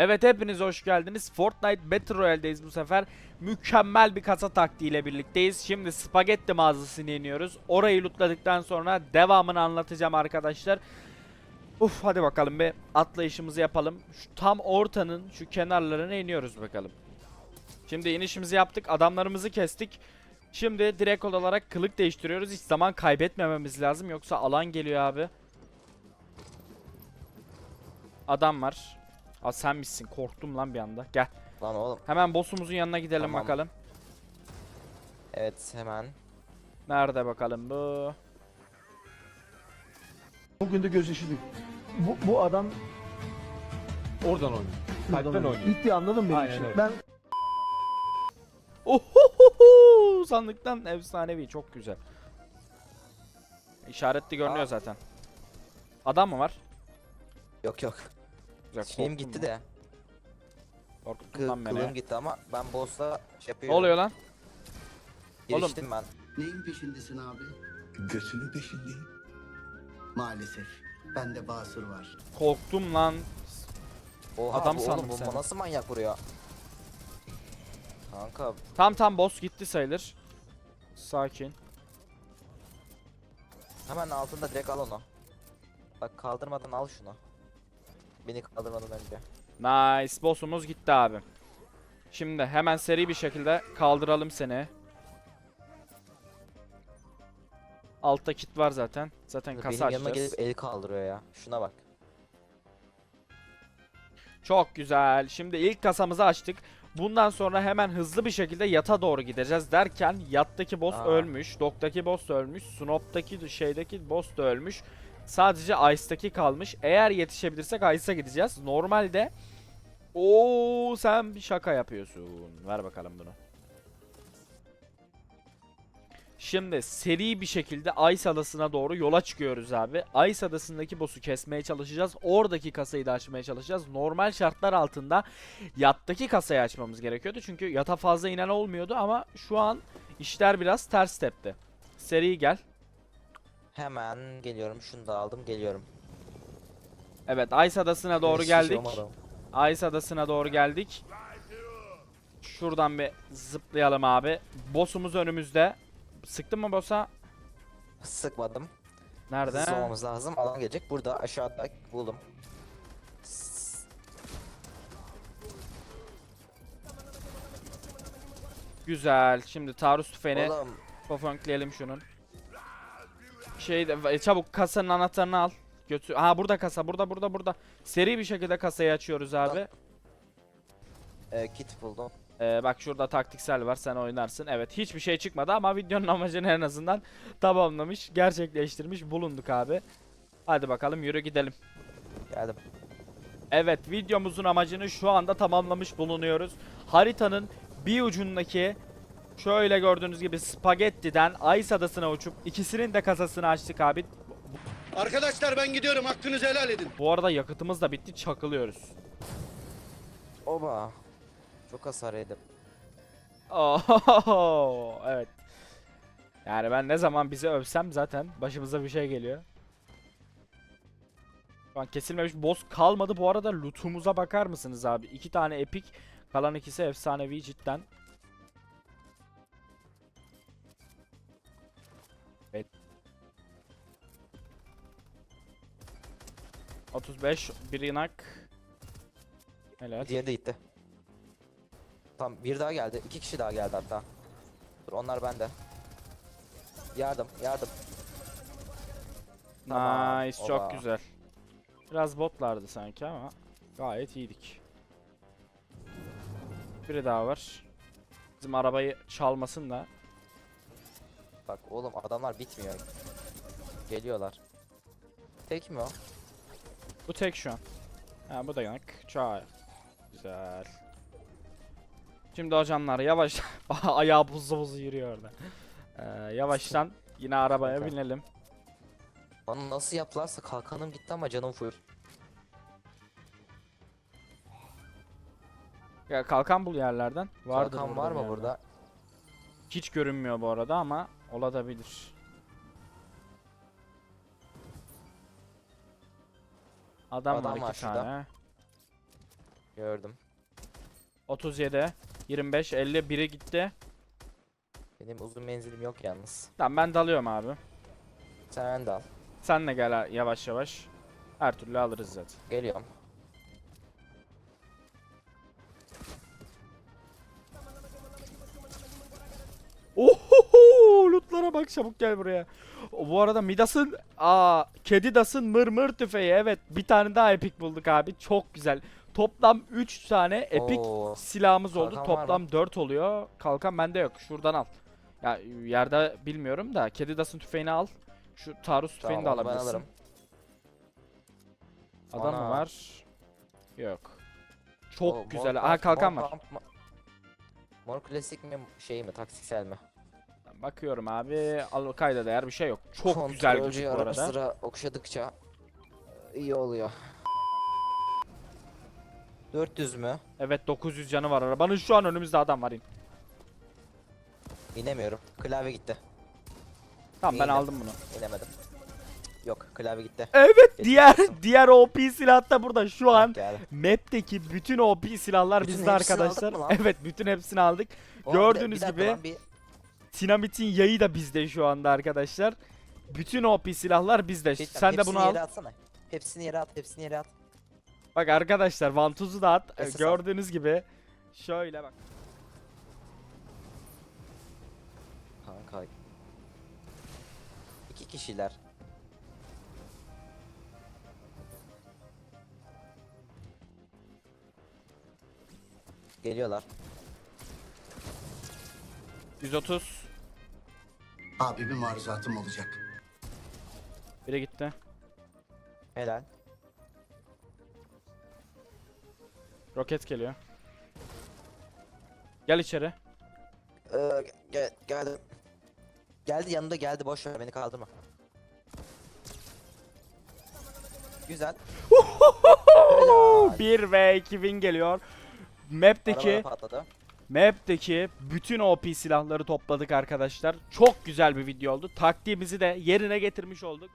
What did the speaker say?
Evet hepiniz hoş geldiniz. Fortnite Battle Royale'deyiz bu sefer. Mükemmel bir kasa taktiğiyle birlikteyiz. Şimdi spagetti mağazasını iniyoruz. Orayı lootladıktan sonra devamını anlatacağım arkadaşlar. Uf hadi bakalım bir atlayışımızı yapalım. Şu tam ortanın şu kenarlarına iniyoruz bakalım. Şimdi inişimizi yaptık. Adamlarımızı kestik. Şimdi direkt olarak kılık değiştiriyoruz. Hiç zaman kaybetmememiz lazım. Yoksa alan geliyor abi. Adam var. Aa sen misin? Korktum lan bir anda. Gel. Lan oğlum. Hemen boss'umuzun yanına gidelim Tamam. bakalım. Evet hemen. Nerede bakalım bu? Bugün de gözyaşı değil. Bu, bu adam Oradan oynuyor. Kalpten oynuyor. Bitti anladın mı benim Aynen işimi? öyle. Ben Ohohoho! Sandıktan efsanevi çok güzel. İşaretli görünüyor Aa. zaten. Adam mı var? Yok yok. Güzel, Şeyim korktum gitti lan. de. Korkuttun lan Kı beni. kılığım gitti ama ben boss'la şey Ne yapıyorum. oluyor lan? Giriştim ben. Neyin peşindesin abi? Götünün peşindeyim. Maalesef. Bende basur var. Korktum lan. Oha Adam bu sandım oğlum seni. nasıl manyak vuruyor? Kanka Tam tam boss gitti sayılır. Sakin. hemen altında direkt al onu. Bak kaldırmadan al şunu. Beni kaldırmadan önce. Nice. Boss'umuz gitti abi. Şimdi hemen seri bir şekilde kaldıralım seni. Altta kit var zaten. Zaten Benim kasa yanıma açacağız. gelip el kaldırıyor ya. Şuna bak. Çok güzel. Şimdi ilk kasamızı açtık. Bundan sonra hemen hızlı bir şekilde yata doğru gideceğiz derken yattaki boss Aa. ölmüş, doktaki boss ölmüş, snop'taki şeydeki boss da ölmüş. Sadece Ice'daki kalmış. Eğer yetişebilirsek Ice'a gideceğiz. Normalde Oo sen bir şaka yapıyorsun. Ver bakalım bunu. Şimdi seri bir şekilde Ice Adası'na doğru yola çıkıyoruz abi. Ice Adası'ndaki boss'u kesmeye çalışacağız. Oradaki kasayı da açmaya çalışacağız. Normal şartlar altında yattaki kasayı açmamız gerekiyordu. Çünkü yata fazla inen olmuyordu ama şu an işler biraz ters tepti. Seri gel. Hemen geliyorum. Şunu da aldım geliyorum. Evet Ice Adası'na doğru Hiç geldik. şey olmadı. Ice Adası'na doğru geldik. Şuradan bir zıplayalım abi. Boss'umuz önümüzde. Sıktın mı boss'a? Sıkmadım. Nerede? Hızlı olmamız lazım. Alan gelecek. Burada aşağıda buldum. Güzel. Şimdi taarruz tüfeğini Oğlum Pofonkleyelim şunun. Şey de- çabuk kasanın anahtarını al. Götür. Ha burada kasa. Burada burada burada. Seri bir şekilde kasayı açıyoruz abi. e, kit buldum. Ee, bak şurada taktiksel var. Sen oynarsın. Evet hiçbir şey çıkmadı ama videonun amacını en azından tamamlamış, gerçekleştirmiş bulunduk abi. Hadi bakalım yürü gidelim. Geldim. Evet videomuzun amacını şu anda tamamlamış bulunuyoruz. Haritanın bir ucundaki şöyle gördüğünüz gibi Spagetti'den Ice Adası'na uçup ikisinin de kasasını açtık abi. Arkadaşlar ben gidiyorum hakkınızı helal edin. Bu arada yakıtımız da bitti çakılıyoruz. Oba. Çok hasar yedim. Oh, evet. Yani ben ne zaman bizi övsem zaten başımıza bir şey geliyor. Şu an kesilmemiş boss kalmadı. Bu arada lootumuza bakar mısınız abi? İki tane epic, kalan ikisi efsanevi cidden. 35 bir yanak. Helal. Diğeri de gitti. Tam bir daha geldi. iki kişi daha geldi hatta. Dur onlar bende. Yardım, yardım. Tamam, Nice, oba. çok güzel. Biraz botlardı sanki ama gayet iyiydik. Biri daha var. Bizim arabayı çalmasın da. Bak oğlum adamlar bitmiyor. Geliyorlar. Tek mi o? Bu tek şu an. Ha bu da yanık. Çok güzel. Şimdi hocamlar yavaş ayağı buzlu buzlu yürüyor orada. Ee, yavaştan yine arabaya binelim. Onu nasıl yaptılarsa kalkanım gitti ama canım full. Ya kalkan bul yerlerden. Vardır Kalkan var mı burada? Hiç görünmüyor bu arada ama olabilir. Adam, Adam var var iki şurada. tane. Gördüm. 37, 25, 50 biri gitti. Benim uzun menzilim yok yalnız. Tamam ben dalıyorum abi. Sen de al. Sen de gel ha- yavaş yavaş. Her türlü alırız zaten. Geliyorum. Çabuk gel buraya. Bu arada Midas'ın aa Kedidas'ın mırmır tüfeği evet bir tane daha epik bulduk abi. Çok güzel. Toplam 3 tane epik Oo. silahımız oldu. Kalkan var? Toplam 4 oluyor. Kalkan bende yok. Şuradan al. Ya yerde bilmiyorum da Kedidas'ın tüfeğini al. Şu taarruz tüfeğini Tamam, de onu ben alabilirsin. alırım. Adam mı Ana. var? Yok. Çok Oo, mor güzel. pump- Aha kalkan mor var. pump mı- Mor klasik mi şey mi taksiksel mi? Bakıyorum abi. Al kayda değer bir şey yok. Çok güzel Kontrolcü güçlü bu ara arada. sıra okşadıkça e, iyi oluyor. 400 mü? Evet 900 canı var arabanın. Şu an önümüzde adam var. in. İnemiyorum. Klavye gitti. Tamam ben aldım bunu. İnemedim. Yok klavye gitti. Evet diğer diğer OP silah da burada. Şu an Gel. map'teki bütün OP silahlar Bütün bizde hepsini arkadaşlar. aldık mı lan? Evet bütün hepsini aldık. Oğlum, bir Gördüğünüz bir dakika gibi- lan, bir- Dinamitin yayı da bizde şu anda arkadaşlar. Bütün OP silahlar bizde. şey Sen de bunu al. Atsana. Hepsini yere at, hepsini yere at. Bak arkadaşlar Vantuz'u da at. Esas al. Gördüğünüz gibi şöyle bak. Kanka. İki kişiler. Geliyorlar. 130. Abi bir maruzatım olacak. Biri gitti. Helal. Roket geliyor. Gel içeri. Ee, gel, geldi. Geldi yanında geldi boş ver beni kaldırma. Güzel. Helal. 1 ve 2000 geliyor. Map'teki patladı. Map'teki bütün OP silahları topladık arkadaşlar. Çok güzel bir video oldu. Taktiğimizi de yerine getirmiş olduk.